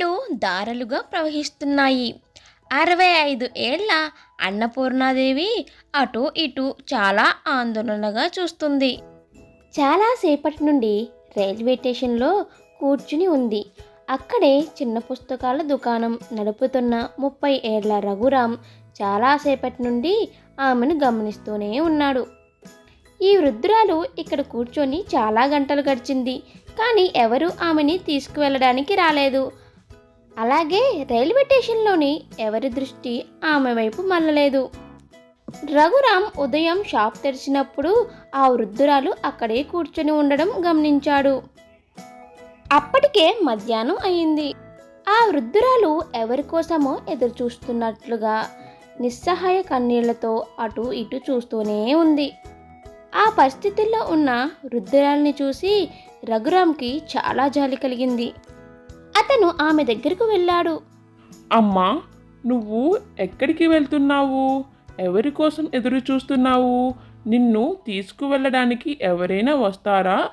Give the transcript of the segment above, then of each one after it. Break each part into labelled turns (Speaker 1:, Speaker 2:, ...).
Speaker 1: నీళ్ళు దారలుగా ప్రవహిస్తున్నాయి. అరవై ఐదు ఏళ్ళ అన్నపూర్ణాదేవి అటు ఇటు చాలా ఆందోళనగా చూస్తుంది. చాలాసేపటి నుండి రైల్వే స్టేషన్లో కూర్చుని ఉంది. అక్కడే చిన్న పుస్తకాల దుకాణం నడుపుతున్న ముప్పై ఏళ్ళ రఘురామ్ చాలాసేపటి నుండి ఆమెను గమనిస్తూనే ఉన్నాడు. ఈ వృద్ధురాలు ఇక్కడ కూర్చొని చాలా గంటలు గడిచింది. కానీ ఎవరు ఆమెని తీసుకువెళ్ళడానికి రాలేదు. అలాగే రైల్వే స్టేషన్లోని ఎవరి దృష్టి ఆమె వైపు మళ్ళలేదు. రఘురామ్ ఉదయం షాప్ తెరిచినప్పుడు ఆ వృద్ధురాలు అక్కడే కూర్చొని ఉండడం గమనించాడు. అప్పటికే మధ్యాహ్నం అయింది. ఆ వృద్ధురాలు ఎవరి కోసమో ఎదురు చూస్తున్నట్లుగా నిస్సహాయ కన్నీళ్ళతో అటు ఇటు చూస్తూనే ఉంది. ఆ పరిస్థితుల్లో ఉన్న వృద్ధురాల్ని చూసి రఘురామ్కి చాలా జాలి కలిగింది. అతను ఆమె దగ్గరకు వెళ్ళాడు.
Speaker 2: అమ్మా నువ్వు ఎక్కడికి వెళ్తున్నావు? ఎవరి కోసం ఎదురు చూస్తున్నావు? నిన్ను తీసుకువెళ్ళడానికి ఎవరైనా వస్తారా?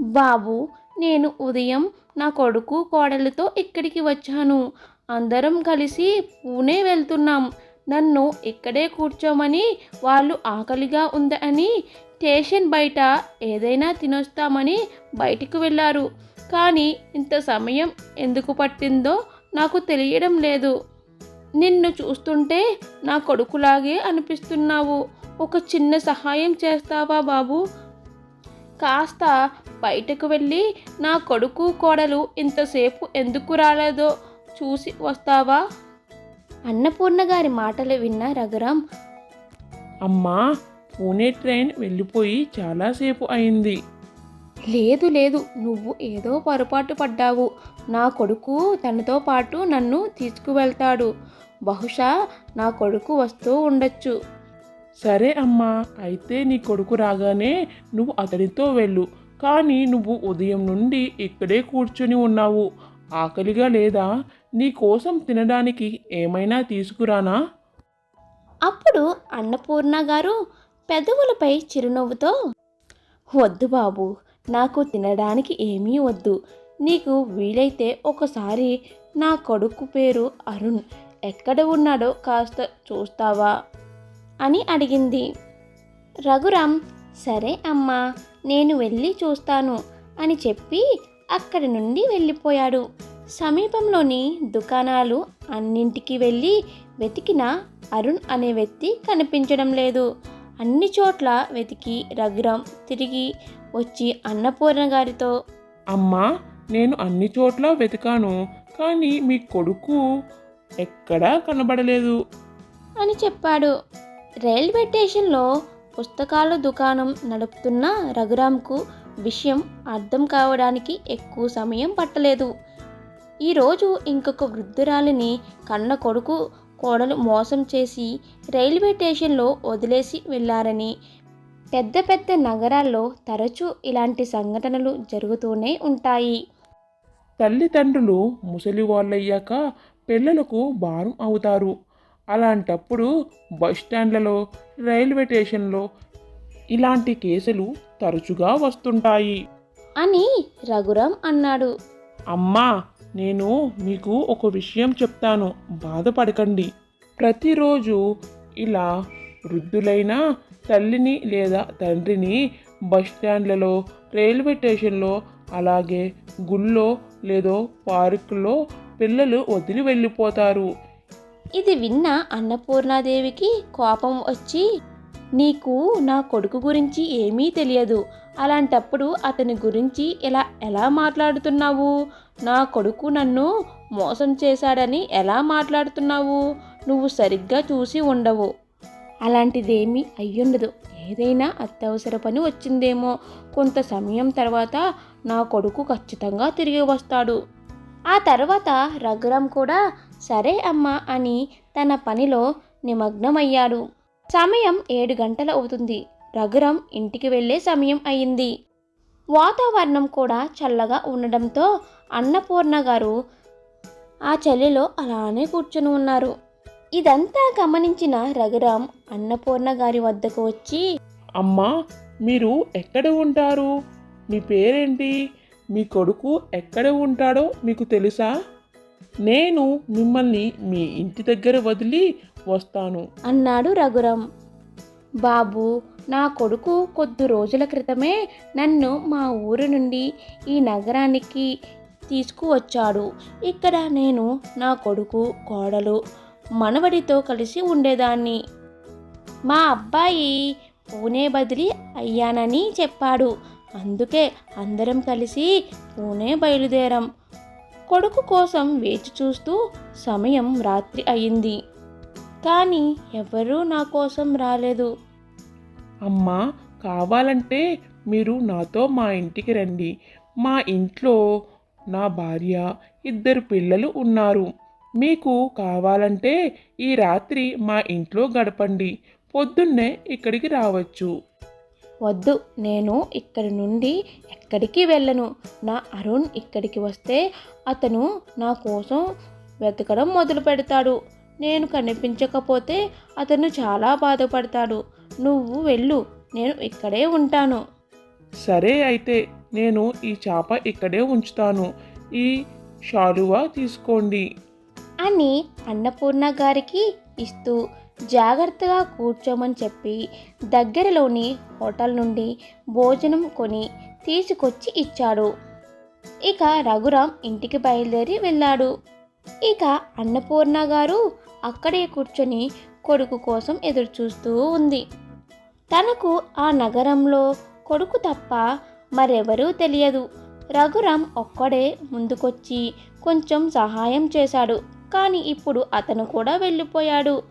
Speaker 1: బాబు నేను ఉదయం నా కొడుకు కోడలతో ఇక్కడికి వచ్చాను. అందరం కలిసి పూణే వెళ్తున్నాం. నన్ను ఇక్కడే కూర్చోమని వాళ్ళు ఆకలిగా ఉందని స్టేషన్ బయట ఏదైనా తినొస్తామని బయటికి వెళ్ళారు. కానీ ఇంత సమయం ఎందుకు పట్టిందో నాకు తెలియడం లేదు. నిన్ను చూస్తుంటే నా కొడుకులాగే అనిపిస్తున్నావు. ఒక చిన్న సహాయం చేస్తావా బాబు? కాస్త బయటకు వెళ్ళి నా కొడుకు కోడలు ఇంతసేపు ఎందుకు రాలేదో చూసి వస్తావా? అన్నపూర్ణ గారి మాటలు విన్న రఘురాం
Speaker 2: అమ్మా పూణే ట్రైన్ వెళ్ళిపోయి చాలాసేపు అయింది.
Speaker 1: లేదు లేదు నువ్వు ఏదో పొరపాటు పడ్డావు. నా కొడుకు తనతో పాటు నన్ను తీసుకువెళ్తాడు. బహుశా నా కొడుకు వస్తూ ఉండొచ్చు.
Speaker 2: సరే అమ్మా అయితే నీ కొడుకు రాగానే నువ్వు అతడితో వెళ్ళు. కానీ నువ్వు ఉదయం నుండి ఇక్కడే కూర్చుని ఉన్నావు. ఆకలిగా లేదా? నీ కోసం తినడానికి ఏమైనా తీసుకురానా?
Speaker 1: అప్పుడు అన్నపూర్ణ గారు పెదవులపై చిరునవ్వుతో వద్దు బాబు నాకు తినడానికి ఏమీ వద్దు. నీకు వీలైతే ఒకసారి నా కొడుకు పేరు అరుణ్ ఎక్కడ ఉన్నాడో కాస్త చూస్తావా అని అడిగింది. రఘురామ్ సరే అమ్మా నేను వెళ్ళి చూస్తాను అని చెప్పి అక్కడి నుండి వెళ్ళిపోయాడు. సమీపంలోని దుకాణాలు అన్నింటికి వెళ్ళి వెతికిన అరుణ్ అనే వ్యక్తి కనిపించడం లేదు. అన్ని చోట్ల వెతికి రఘురాం తిరిగి వచ్చి అన్నపూర్ణ గారితో
Speaker 2: అమ్మా నేను అన్ని చోట్ల వెతికాను కానీ మీ కొడుకు ఎక్కడా కనబడలేదు.
Speaker 1: అని చెప్పాడు. రైల్వే స్టేషన్లో పుస్తకాల దుకాణం నడుపుతున్న రఘురాంకు విషయం అర్థం కావడానికి ఎక్కువ సమయం పట్టలేదు. ఈరోజు ఇంకొక వృద్ధురాలిని కన్న కొడుకు కోడలు మోసం చేసి రైల్వే స్టేషన్లో వదిలేసి వెళ్ళారని పెద్ద పెద్ద నగరాల్లో తరచూ ఇలాంటి సంఘటనలు జరుగుతూనే ఉంటాయి.
Speaker 2: తల్లిదండ్రులు ముసలి వాళ్ళయ్యాక పిల్లలకు భారం అవుతారు. అలాంటప్పుడు బస్ స్టాండ్లలో రైల్వే స్టేషన్లో ఇలాంటి కేసులు తరచుగా వస్తుంటాయి.
Speaker 1: అని రఘురాం అన్నాడు.
Speaker 2: అమ్మా నేను మీకు ఒక విషయం చెప్తాను. బాధపడకండి. ప్రతిరోజు ఇలా వృద్ధులైన తల్లిని లేదా తండ్రిని బస్ స్టాండ్లలో రైల్వే స్టేషన్లో అలాగే గుళ్ళో లేదో పార్కులో పిల్లలు వదిలి వెళ్ళిపోతారు.
Speaker 1: ఇది విన్న అన్నపూర్ణాదేవికి కోపం వచ్చి నీకు నా కొడుకు గురించి ఏమీ తెలియదు. అలాంటప్పుడు అతని గురించి ఇలా ఎలా మాట్లాడుతున్నావు? నా కొడుకు నన్ను మోసం చేశాడని ఎలా మాట్లాడుతున్నావు? నువ్వు సరిగ్గా చూసి ఉండవు. అలాంటిదేమీ అయ్యుండదు. ఏదైనా అత్యవసర పని వచ్చిందేమో. కొంత సమయం తర్వాత నా కొడుకు ఖచ్చితంగా తిరిగి వస్తాడు. ఆ తర్వాత రఘురామ్ కూడా సరే అమ్మా అని తన పనిలో నిమగ్నమయ్యాడు. సమయం ఏడు గంటలు అవుతుంది. రఘురామ్ ఇంటికి వెళ్ళే సమయం అయింది వాతావరణం కూడా చల్లగా ఉండడంతో అన్నపూర్ణ గారు ఆ చలిలో అలానే కూర్చుని ఉన్నారు. ఇదంతా గమనించిన రఘురాం అన్నపూర్ణ గారి వద్దకు వచ్చి
Speaker 2: అమ్మా మీరు ఎక్కడ ఉంటారు? మీ పేరేంటి? మీ కొడుకు ఎక్కడ ఉంటాడో మీకు తెలుసా? నేను మిమ్మల్ని మీ ఇంటి దగ్గర వదిలి వస్తాను.
Speaker 1: అన్నాడు రఘురాం. బాబు నా కొడుకు కొద్ది రోజుల క్రితమే నన్ను మా ఊరు నుండి ఈ నగరానికి తీసుకువచ్చాడు. ఇక్కడ నేను నా కొడుకు కోడలు మనవడితో కలిసి ఉండేదాన్ని. మా అబ్బాయి పూణే బదిలీ అయ్యానని చెప్పాడు. అందుకే అందరం కలిసి పూణే బయలుదేరాం. కొడుకు కోసం వేచి చూస్తూ సమయం రాత్రి అయింది. కానీ ఎవరూ నా కోసం రాలేదు.
Speaker 2: అమ్మా కావాలంటే మీరు నాతో మా ఇంటికి రండి. మా ఇంట్లో నా భార్య ఇద్దరు పిల్లలు ఉన్నారు. మీకు కావాలంటే ఈ రాత్రి మా ఇంట్లో గడపండి. పొద్దున్నే ఇక్కడికి రావచ్చు.
Speaker 1: వద్దు నేను ఇక్కడి నుండి ఎక్కడికి వెళ్ళను. నా అరుణ్ ఇక్కడికి వస్తే అతను నా కోసం వెతకడం మొదలు పెడతాడు నేను కనిపించకపోతే అతను చాలా బాధపడతాడు. నువ్వు వెళ్ళు నేను ఇక్కడే ఉంటాను.
Speaker 2: సరే అయితే నేను ఈ చేప ఇక్కడే ఉంచుతాను. ఈ షాలువా తీసుకోండి.
Speaker 1: అని అన్నపూర్ణ గారికి ఇస్తూ జాగ్రత్తగా కూర్చోమని చెప్పి దగ్గరలోని హోటల్ నుండి భోజనం కొని తీసుకొచ్చి ఇచ్చాడు. ఇక రఘురాం ఇంటికి బయలుదేరి వెళ్ళాడు. ఇక అన్నపూర్ణ గారు అక్కడే కూర్చొని కొడుకు కోసం ఎదురుచూస్తూ ఉంది. తనకు ఆ నగరంలో కొడుకు తప్ప మరెవరూ తెలియదు. రఘురాం ఒక్కడే ముందుకొచ్చి కొంచెం సహాయం చేశాడు. కానీ ఇప్పుడు అతను కూడా వెళ్ళిపోయాడు.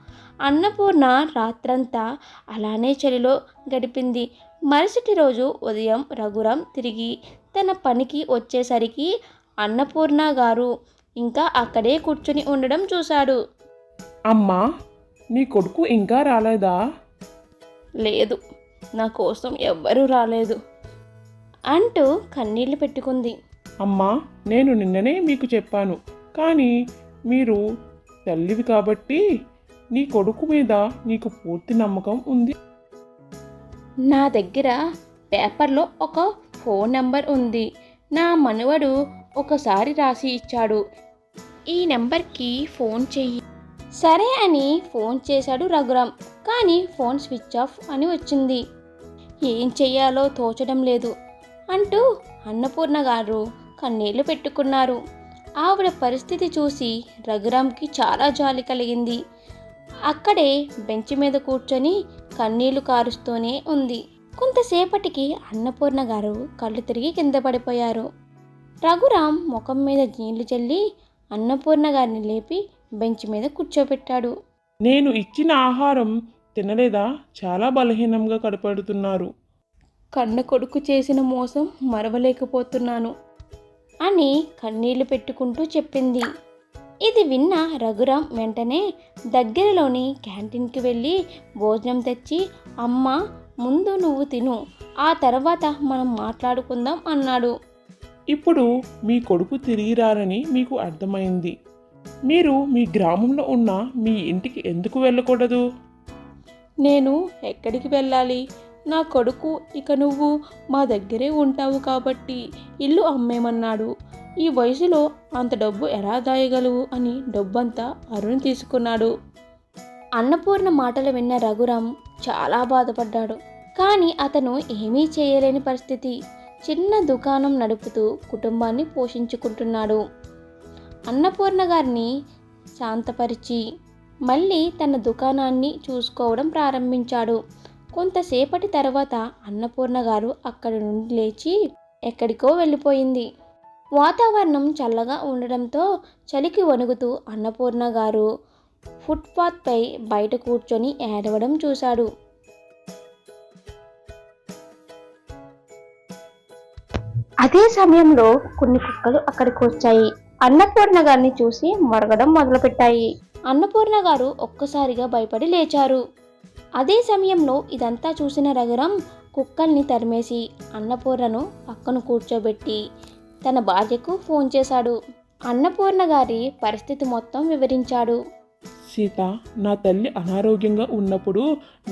Speaker 1: అన్నపూర్ణ రాత్రంతా అలానే చలిలో గడిపింది. మరుసటి రోజు ఉదయం రఘురాం తిరిగి తన పనికి వచ్చేసరికి అన్నపూర్ణ గారు ఇంకా అక్కడే కూర్చుని ఉండడం చూశాడు.
Speaker 2: అమ్మా నీ కొడుకు ఇంకా రాలేదా?
Speaker 1: లేదు. నా కోసం ఎవ్వరూ రాలేదు. అంటూ కన్నీళ్ళు పెట్టుకుంది.
Speaker 2: అమ్మా నేను నిన్ననే మీకు చెప్పాను. కానీ మీరు తల్లివి కాబట్టి నీ కొడుకు మీద నీకు పూర్తి నమ్మకం ఉంది.
Speaker 1: నా దగ్గర పేపర్లో ఒక ఫోన్ నెంబర్ ఉంది. నా మనవడు ఒకసారి రాసి ఇచ్చాడు. ఈ నెంబర్కి ఫోన్ చెయ్యి. సరే అని ఫోన్ చేశాడు రఘురామ్. కానీ ఫోన్ స్విచ్ ఆఫ్ అని వచ్చింది. ఏం చెయ్యాలో తోచడం లేదు అంటూ అన్నపూర్ణ గారు కన్నీళ్ళు పెట్టుకున్నారు. ఆవిడ పరిస్థితి చూసి రఘురామ్కి చాలా జాలి కలిగింది. అక్కడే బెంచ్ మీద కూర్చొని కన్నీళ్ళు కారుస్తూనే ఉంది. కొంతసేపటికి అన్నపూర్ణ గారు కళ్ళు తిరిగి కింద పడిపోయారు. రఘురామ్ ముఖం మీద నీళ్ళు చల్లి అన్నపూర్ణ గారిని లేపి బెంచ్ మీద కూర్చోబెట్టాడు.
Speaker 2: నేను ఇచ్చిన ఆహారం తినలేదా? చాలా బలహీనంగా కనపడుతున్నారు
Speaker 1: కన్న కొడుకు చేసిన మోసం మరవలేకపోతున్నాను అని కన్నీళ్ళు పెట్టుకుంటూ చెప్పింది. ఇది విన్న రఘురాం వెంటనే దగ్గరలోని క్యాంటీన్కి వెళ్ళి భోజనం తెచ్చి అమ్మ ముందు నువ్వు తిను ఆ తర్వాత మనం మాట్లాడుకుందాం అన్నాడు.
Speaker 2: ఇప్పుడు మీ కొడుకు తిరిగి రారని మీకు అర్థమైంది. మీరు మీ గ్రామంలో ఉన్న మీ ఇంటికి ఎందుకు వెళ్ళకూడదు?
Speaker 1: నేను ఎక్కడికి వెళ్ళాలి? నా కొడుకు ఇక నువ్వు మా దగ్గరే ఉంటావు కాబట్టి ఇల్లు అమ్మేమన్నాడు. ఈ వయసులో అంత డబ్బు ఎలా దాయగలవు? అని డబ్బంతా అరుణ్ తీసుకున్నాడు. అన్నపూర్ణ మాటలు విన్న రఘురామ్ చాలా బాధపడ్డాడు. కానీ అతను ఏమీ చేయలేని పరిస్థితి. చిన్న దుకాణం నడుపుతూ కుటుంబాన్ని పోషించుకుంటున్నాడు. అన్నపూర్ణ గారిని శాంతపరిచి మళ్ళీ తన దుకాణాన్ని చూసుకోవడం ప్రారంభించాడు. కొంతసేపటి తర్వాత అన్నపూర్ణ గారు అక్కడి నుండి లేచి ఎక్కడికో వెళ్ళిపోయింది. వాతావరణం చల్లగా ఉండడంతో చలికి వణుగుతూ అన్నపూర్ణ గారు ఫుట్పాత్పై బయట కూర్చొని ఏడవడం చూశాడు. అదే సమయంలో కొన్ని కుక్కలు అక్కడికి వచ్చాయి. అన్నపూర్ణ గారిని చూసి మొరగడం మొదలుపెట్టాయి. అన్నపూర్ణ గారు ఒక్కసారిగా భయపడి లేచారు. అదే సమయంలో ఇదంతా చూసిన రఘురం కుక్కల్ని తరిమేసి అన్నపూర్ణను పక్కన కూర్చోబెట్టి తన భార్యకు ఫోన్ చేశాడు. అన్నపూర్ణ గారి పరిస్థితి మొత్తం వివరించాడు.
Speaker 2: సీత నా తల్లి అనారోగ్యంగా ఉన్నప్పుడు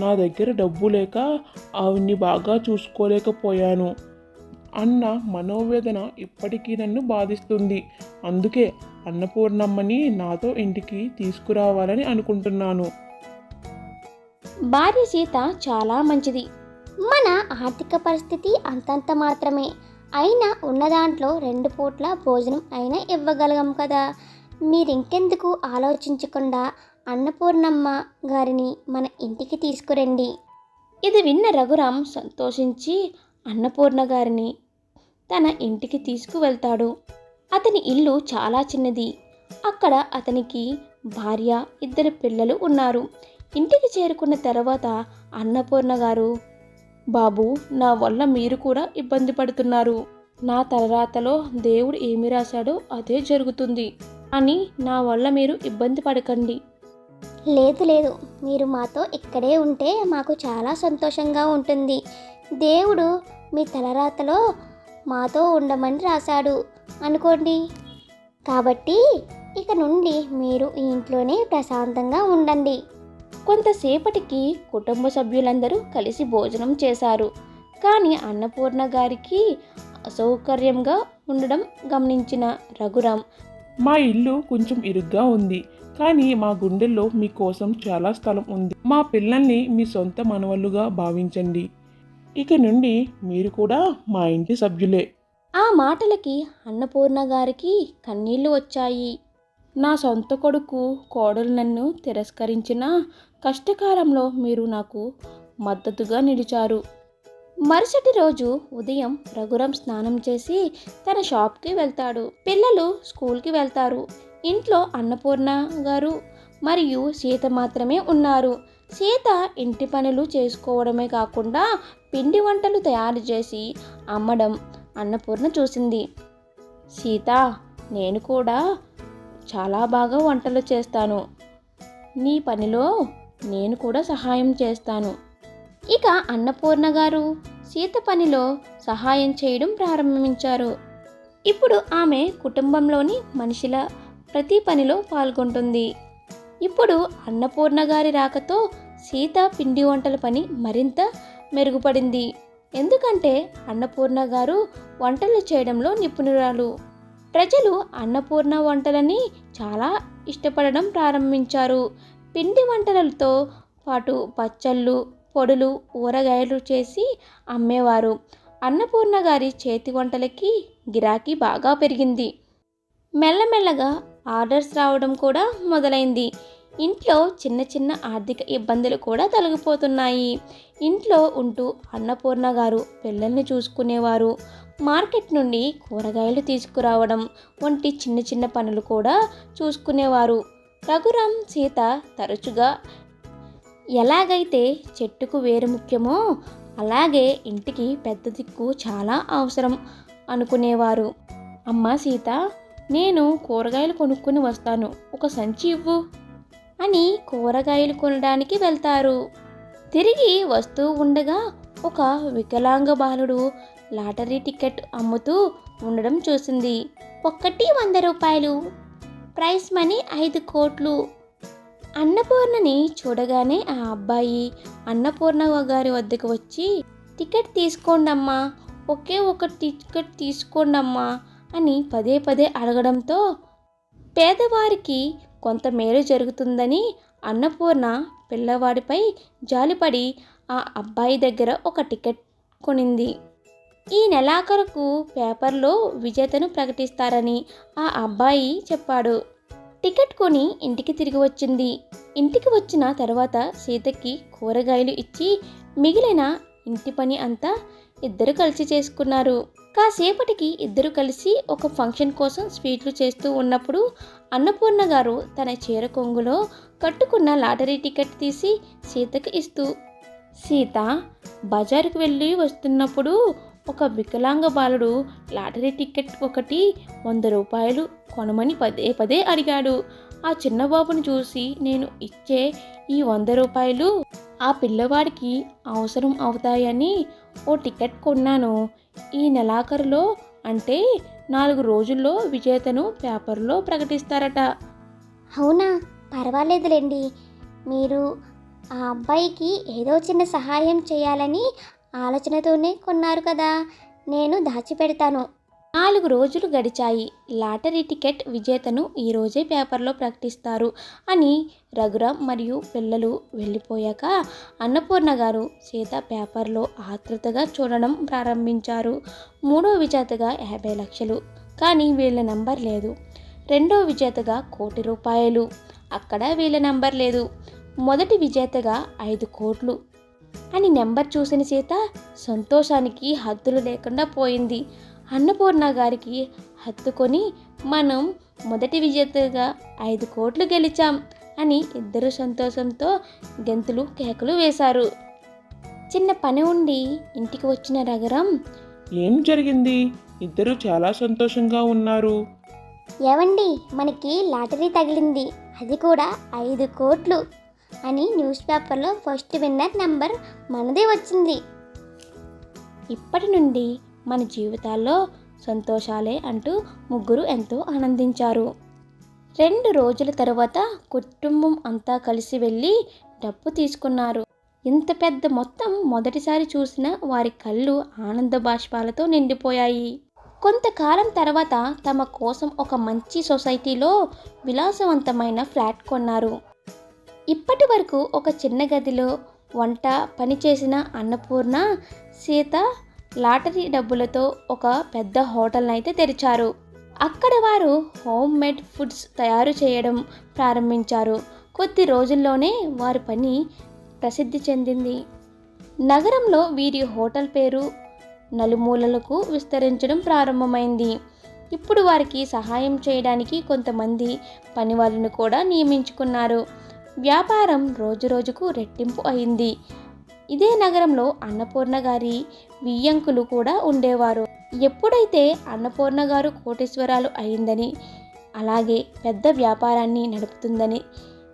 Speaker 2: నా దగ్గర డబ్బు లేక ఆవిడ్ని బాగా చూసుకోలేకపోయాను. అన్న మనోవేదన ఇప్పటికీ నన్ను బాధిస్తుంది. అందుకే అన్నపూర్ణమ్మని నాతో ఇంటికి తీసుకురావాలని అనుకుంటున్నాను.
Speaker 1: భార్య సీత చాలా మంచిది.
Speaker 3: మన ఆర్థిక పరిస్థితి అంతంత మాత్రమే. అయినా ఉన్న దాంట్లో రెండు పూట్ల భోజనం అయినా ఇవ్వగలగం కదా. మీరింకెందుకు ఆలోచించకుండా అన్నపూర్ణమ్మ గారిని మన ఇంటికి తీసుకురండి.
Speaker 1: ఇది విన్న రఘురాం సంతోషించి అన్నపూర్ణ గారిని తన ఇంటికి తీసుకువెళ్తాడు. అతని ఇల్లు చాలా చిన్నది. అక్కడ అతనికి భార్య ఇద్దరు పిల్లలు ఉన్నారు. ఇంటికి చేరుకున్న తర్వాత అన్నపూర్ణ గారు బాబు నా వల్ల మీరు కూడా ఇబ్బంది పడుతున్నారు. నా తలరాతలో దేవుడు ఏమి రాశాడో అదే జరుగుతుంది. అని నా వల్ల మీరు ఇబ్బంది పడకండి.
Speaker 3: లేదు లేదు. మీరు మాతో ఇక్కడే ఉంటే మాకు చాలా సంతోషంగా ఉంటుంది. దేవుడు మీ తలరాతలో మాతో ఉండమని రాశాడు. అనుకోండి. కాబట్టి ఇక నుండి మీరు ఈ ఇంట్లోనే ప్రశాంతంగా ఉండండి.
Speaker 1: కొంతసేపటికి కుటుంబ సభ్యులందరూ కలిసి భోజనం చేశారు. కానీ అన్నపూర్ణ గారికి అసౌకర్యంగా ఉండడం గమనించిన రఘురాం
Speaker 2: మా ఇల్లు కొంచెం ఇరుగ్గా ఉంది. కానీ మా గుండెల్లో మీకోసం చాలా స్థలం ఉంది. మా పిల్లల్ని మీ సొంత మనవళ్ళుగా భావించండి. ఇక నుండి మీరు కూడా మా ఇంటి సభ్యులే.
Speaker 1: ఆ మాటలకి అన్నపూర్ణ గారికి కన్నీళ్ళు వచ్చాయి. నా సొంత కొడుకు కోడలు నన్ను తిరస్కరించిన కష్టకాలంలో మీరు నాకు మద్దతుగా నిలిచారు. మరుసటి రోజు ఉదయం రఘురం స్నానం చేసి తన షాప్కి వెళ్తాడు. పిల్లలు స్కూల్కి వెళ్తారు. ఇంట్లో అన్నపూర్ణ గారు మరియు సీత మాత్రమే ఉన్నారు. సీత ఇంటి పనులు చేసుకోవడమే కాకుండా పిండి వంటలు తయారు చేసి అమ్మడం అన్నపూర్ణ చూసింది. సీత నేను కూడా చాలా బాగా వంటలు చేస్తాను. నీ పనిలో నేను కూడా సహాయం చేస్తాను. ఇక అన్నపూర్ణ గారు సీత పనిలో సహాయం చేయడం ప్రారంభించారు. ఇప్పుడు ఆమె కుటుంబంలోని మనిషిల ప్రతి పనిలో పాల్గొంటుంది. ఇప్పుడు అన్నపూర్ణ గారి రాకతో సీత పిండి వంటల పని మరింత మెరుగుపడింది. ఎందుకంటే అన్నపూర్ణ గారు వంటలు చేయడంలో నిపుణురాలు. ప్రజలు అన్నపూర్ణ వంటలని చాలా ఇష్టపడడం ప్రారంభించారు. పిండి వంటలతో పాటు పచ్చళ్ళు పొడులు ఊరగాయలు చేసి అమ్మేవారు. అన్నపూర్ణ గారి చేతి వంటలకి గిరాకీ బాగా పెరిగింది. మెల్లమెల్లగా ఆర్డర్స్ రావడం కూడా మొదలైంది. ఇంట్లో చిన్న చిన్న ఆర్థిక ఇబ్బందులు కూడా తొలగిపోతున్నాయి. ఇంట్లో ఉంటూ అన్నపూర్ణ గారు పిల్లల్ని చూసుకునేవారు. మార్కెట్ నుండి కూరగాయలు తీసుకురావడం వంటి చిన్న చిన్న పనులు కూడా చూసుకునేవారు. రఘురామ్ సీత తరచుగా ఎలాగైతే చెట్టుకు వేరు ముఖ్యమో అలాగే ఇంటికి పెద్ద దిక్కు చాలా అవసరం అనుకునేవారు. అమ్మ సీత నేను కూరగాయలు కొనుక్కొని వస్తాను. ఒక సంచి ఇవ్వు. అని కూరగాయలు కొనడానికి వెళ్తారు. తిరిగి వస్తూ ఉండగా ఒక వికలాంగ బాలుడు లాటరీ టికెట్ అమ్ముతూ ఉండడం చూసింది. ఒక్కటి వంద రూపాయలు. ప్రైస్ మనీ ఐదు కోట్లు. అన్నపూర్ణని చూడగానే ఆ అబ్బాయి అన్నపూర్ణ గారి వద్దకు వచ్చి టికెట్ తీసుకోండమ్మా ఒకే ఒక టికెట్ తీసుకోండమ్మా అని పదే పదే అడగడంతో పేదవారికి కొంత మేలు జరుగుతుందని అన్నపూర్ణ పిల్లవాడిపై జాలిపడి ఆ అబ్బాయి దగ్గర ఒక టికెట్ కొనింది. ఈ నెలాఖరుకు పేపర్లో విజేతను ప్రకటిస్తారని ఆ అబ్బాయి చెప్పాడు. టికెట్ కొని ఇంటికి తిరిగి వచ్చింది. ఇంటికి వచ్చిన తర్వాత సీతకి కూరగాయలు ఇచ్చి మిగిలిన ఇంటి పని అంతా ఇద్దరు కలిసి చేసుకున్నారు. కాసేపటికి ఇద్దరు కలిసి ఒక ఫంక్షన్ కోసం స్వీట్లు చేస్తూ ఉన్నప్పుడు అన్నపూర్ణ గారు తన చీర కొంగులో కట్టుకున్న లాటరీ టికెట్ తీసి సీతకి ఇస్తూ సీత బజారుకు వెళ్ళి వస్తున్నప్పుడు ఒక వికలాంగ బాలుడు లాటరీ టికెట్ ఒకటి వంద రూపాయలు కొనమని పదే పదే అడిగాడు. ఆ చిన్న బాబుని చూసి నేను ఇచ్చే ఈ వంద రూపాయలు ఆ పిల్లవాడికి అవసరం అవుతాయని ఓ టికెట్ కొన్నాను. ఈ నెలాఖరులో అంటే నాలుగు రోజుల్లో విజేతను పేపర్లో ప్రకటిస్తారట.
Speaker 3: అవునా? పర్వాలేదులేండి. మీరు ఆ అబ్బాయికి ఏదో చిన్న సహాయం చేయాలని ఆలోచనతోనే కొన్నారు కదా. నేను దాచిపెడతాను.
Speaker 1: నాలుగు రోజులు గడిచాయి. లాటరీ టికెట్ విజేతను ఈరోజే పేపర్లో ప్రకటిస్తారు అని రఘురామ్ మరియు పిల్లలు వెళ్ళిపోయాక అన్నపూర్ణ గారు సీత పేపర్లో ఆతృతగా చూడడం ప్రారంభించారు. మూడో విజేతగా యాభై లక్షలు. కానీ వీళ్ళ నంబర్ లేదు. రెండో విజేతగా కోటి రూపాయలు. అక్కడ వీళ్ళ నంబర్ లేదు. మొదటి విజేతగా ఐదు కోట్లు. అని నెంబర్ చూసిన సీత సంతోషానికి హద్దులు లేకుండా పోయింది. అన్నపూర్ణ గారికి హత్తుకొని మనం మొదటి విజేతగా ఐదు కోట్లు గెలిచాం అని ఇద్దరు సంతోషంతో గెంతులు కేకలు వేశారు. చిన్న పని ఉండి ఇంటికి వచ్చిన రఘురాం
Speaker 2: ఏం జరిగింది? ఇద్దరు చాలా సంతోషంగా ఉన్నారు.
Speaker 3: ఏవండి మనకి లాటరీ తగిలింది. అది కూడా ఐదు కోట్లు అని న్యూస్ పేపర్లో ఫస్ట్ విన్నర్ నెంబర్ మనదే వచ్చింది.
Speaker 1: ఇప్పటి నుండి మన జీవితాల్లో సంతోషాలే అంటూ ముగ్గురు ఎంతో ఆనందించారు. రెండు రోజుల తర్వాత కుటుంబం అంతా కలిసి వెళ్ళి డబ్బు తీసుకున్నారు. ఇంత పెద్ద మొత్తం మొదటిసారి చూసిన వారి కళ్ళు ఆనంద బాష్పాలతో నిండిపోయాయి. కొంతకాలం తర్వాత తమ కోసం ఒక మంచి సొసైటీలో విలాసవంతమైన ఫ్లాట్ కొన్నారు. ఇప్పటి వరకు ఒక చిన్న గదిలో వంట పని చేసిన అన్నపూర్ణ సీత లాటరీ డబ్బులతో ఒక పెద్ద హోటల్ని అయితే తెరిచారు. అక్కడ వారు హోమ్ మేడ్ ఫుడ్స్ తయారు చేయడం ప్రారంభించారు. కొద్ది రోజుల్లోనే వారి పని ప్రసిద్ధి చెందింది. నగరంలో వీరి హోటల్ పేరు నలుమూలలకు విస్తరించడం ప్రారంభమైంది. ఇప్పుడు వారికి సహాయం చేయడానికి కొంతమంది పనివాళ్ళను కూడా నియమించుకున్నారు. వ్యాపారం రోజురోజుకు రెట్టింపు అయింది. ఇదే నగరంలో అన్నపూర్ణ గారి వియ్యంకులు కూడా ఉండేవారు. ఎప్పుడైతే అన్నపూర్ణ గారు కోటేశ్వరాలు అయిందని అలాగే పెద్ద వ్యాపారాన్ని నడుపుతుందని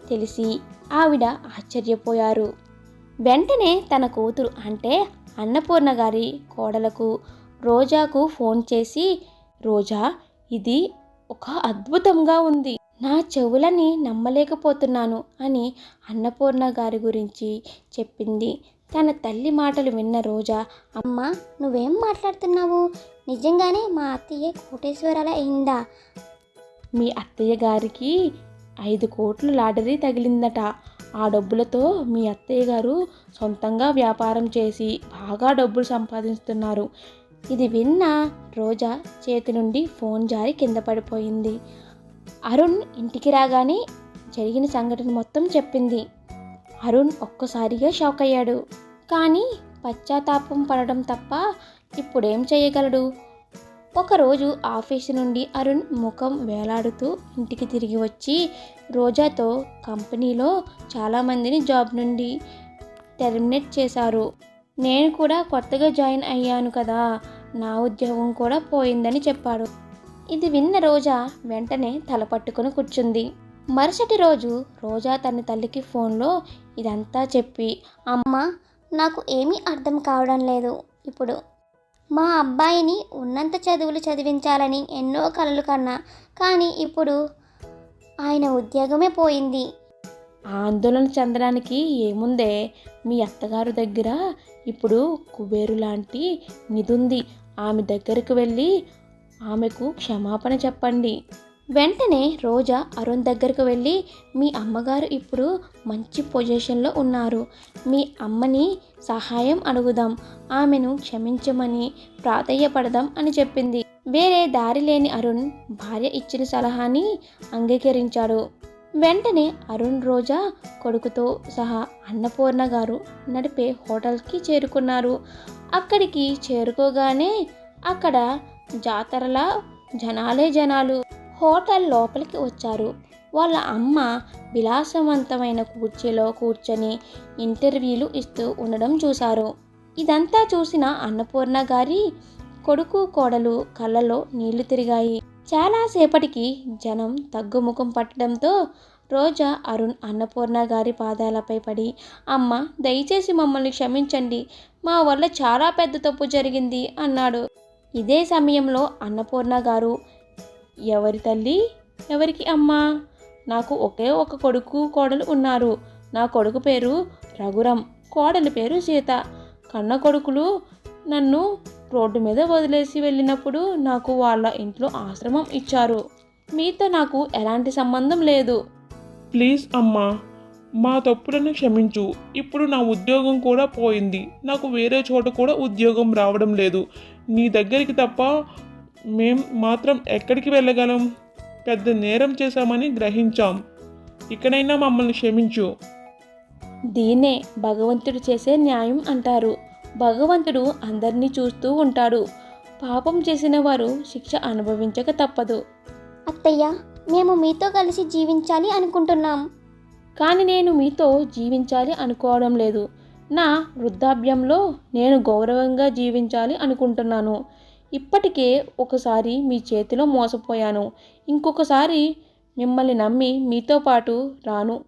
Speaker 1: తెలిసి ఆవిడ ఆశ్చర్యపోయారు. వెంటనే తన కూతురు అంటే అన్నపూర్ణ గారి కోడలకు రోజాకు ఫోన్ చేసి రోజా ఇది ఒక అద్భుతంగా ఉంది. నా చెవులని నమ్మలేకపోతున్నాను అని అన్నపూర్ణ గారి గురించి చెప్పింది. తన తల్లి మాటలు విన్న రోజా
Speaker 3: అమ్మ నువ్వేం మాట్లాడుతున్నావు? నిజంగానే మా అత్తయ్య కోటేశ్వరాల అయిందా?
Speaker 1: మీ అత్తయ్య గారికి ఐదు కోట్లు లాటరీ తగిలిందట. ఆ డబ్బులతో మీ అత్తయ్య గారు సొంతంగా వ్యాపారం చేసి బాగా డబ్బులు సంపాదిస్తున్నారు. ఇది విన్న రోజా చేతి నుండి ఫోన్ జారి కింద పడిపోయింది. అరుణ్ ఇంటికి రాగానే జరిగిన సంఘటన మొత్తం చెప్పింది. అరుణ్ ఒక్కసారిగా షాక్ అయ్యాడు. కానీ పశ్చాత్తాపం పడడం తప్ప ఇప్పుడేం చేయగలడు? ఒకరోజు ఆఫీసు నుండి అరుణ్ ముఖం వేలాడుతూ ఇంటికి తిరిగి వచ్చి రోజాతో కంపెనీలో చాలామందిని జాబ్ నుండి టెర్మినేట్ చేశారు. నేను కూడా కొత్తగా జాయిన్ అయ్యాను కదా నా ఉద్యోగం కూడా పోయిందని చెప్పాడు. ఇది విన్న రోజా వెంటనే తల పట్టుకొని కూర్చుంది. మరుసటి రోజు రోజా తన తల్లికి ఫోన్లో ఇదంతా చెప్పి
Speaker 3: అమ్మ నాకు ఏమీ అర్థం కావడం లేదు. ఇప్పుడు మా అబ్బాయిని ఉన్నంత చదువులు చదివించాలని ఎన్నో కలలు కన్నా కానీ ఇప్పుడు ఆయన ఉద్యోగమే పోయింది.
Speaker 1: ఆందోళన చెందడానికి ఏముందే? మీ అత్తగారు దగ్గర ఇప్పుడు కుబేరు లాంటి నిధుంది. ఆమె దగ్గరకు వెళ్ళి ఆమెకు క్షమాపణ చెప్పండి. వెంటనే రోజా అరుణ్ దగ్గరకు వెళ్ళి మీ అమ్మగారు ఇప్పుడు మంచి పొజిషన్లో ఉన్నారు. మీ అమ్మని సహాయం అడుగుదాం. ఆమెను క్షమించమని ప్రాధేయపడదాం అని చెప్పింది. వేరే దారి లేని అరుణ్ భార్య ఇచ్చిన సలహాని అంగీకరించాడు. వెంటనే అరుణ్ రోజా కొడుకుతో సహా అన్నపూర్ణ గారు నడిపే హోటల్కి చేరుకున్నారు. అక్కడికి చేరుకోగానే అక్కడ జాతరలా జనాలే జనాలు. హోటల్ లోపలికి వచ్చారు. వాళ్ళ అమ్మ విలాసవంతమైన కుర్చీలో కూర్చొని ఇంటర్వ్యూలు ఇస్తూ ఉండడం చూశారు. ఇదంతా చూసిన అన్నపూర్ణ గారి కొడుకు కోడలు కళ్ళలో నీళ్ళు తిరిగాయి. చాలాసేపటికి జనం తగ్గుముఖం పట్టడంతో రోజా అరుణ్ అన్నపూర్ణ గారి పాదాలపై పడి అమ్మ దయచేసి మమ్మల్ని క్షమించండి. మా వల్ల చాలా పెద్ద తప్పు జరిగింది అన్నాడు. ఇదే సమయంలో అన్నపూర్ణ గారు ఎవరి తల్లి? ఎవరికి అమ్మ? నాకు ఒకే ఒక కొడుకు కోడలు ఉన్నారు. నా కొడుకు పేరు రఘురం కోడలి పేరు సీత. కన్న కొడుకులు నన్ను రోడ్డు మీద వదిలేసి వెళ్ళినప్పుడు నాకు వాళ్ళ ఇంట్లో ఆశ్రమం ఇచ్చారు. మీతో నాకు ఎలాంటి సంబంధం లేదు.
Speaker 2: ప్లీజ్ అమ్మా మా తప్పులను క్షమించు. ఇప్పుడు నా ఉద్యోగం కూడా పోయింది. నాకు వేరే చోట కూడా ఉద్యోగం రావడం లేదు. నీ దగ్గరికి తప్ప మేం మాత్రం ఎక్కడికి వెళ్ళగలం? పెద్ద నేరం చేశామని గ్రహించాం. ఇకనైనా మమ్మల్ని క్షమించు.
Speaker 1: దీన్నే భగవంతుడు చేసే న్యాయం అంటారు. భగవంతుడు అందరినీ చూస్తూ ఉంటాడు. పాపం చేసిన వారు శిక్ష అనుభవించక తప్పదు.
Speaker 3: అత్తయ్య మేము మీతో కలిసి జీవించాలి అనుకుంటున్నాం.
Speaker 1: కానీ నేను మీతో జీవించాలి అనుకోవడం లేదు. నా వృద్ధాప్యంలో నేను గౌరవంగా జీవించాలి అనుకుంటున్నాను. ఇప్పటికే ఒకసారి మీ చేతిలో మోసపోయాను. ఇంకొకసారి మిమ్మల్ని నమ్మి మీతో పాటు రాను.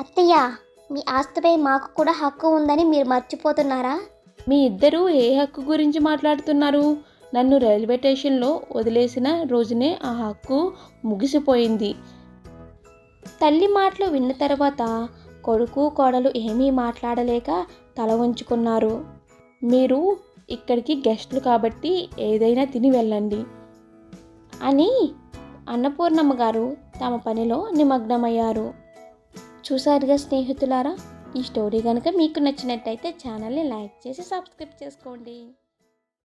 Speaker 3: అత్తయ్య మీ ఆస్తిపై మాకు కూడా హక్కు ఉందని మీరు మర్చిపోతున్నారా?
Speaker 1: మీ ఇద్దరూ ఏ హక్కు గురించి మాట్లాడుతున్నారు? నన్ను రైల్వే స్టేషన్లో వదిలేసిన రోజునే ఆ హక్కు ముగిసిపోయింది. తల్లి మాటలు విన్న తర్వాత కొడుకు కోడలు ఏమీ మాట్లాడలేక తల వంచుకున్నారు. మీరు ఇక్కడికి గెస్ట్లు కాబట్టి ఏదైనా తిని వెళ్ళండి. అని అన్నపూర్ణమ్మ గారు తమ పనిలో నిమగ్నమయ్యారు. చూసారుగా స్నేహితులారా ఈ స్టోరీ కనుక మీకు నచ్చినట్టయితే ఛానల్ని లైక్ చేసి సబ్స్క్రైబ్ చేసుకోండి.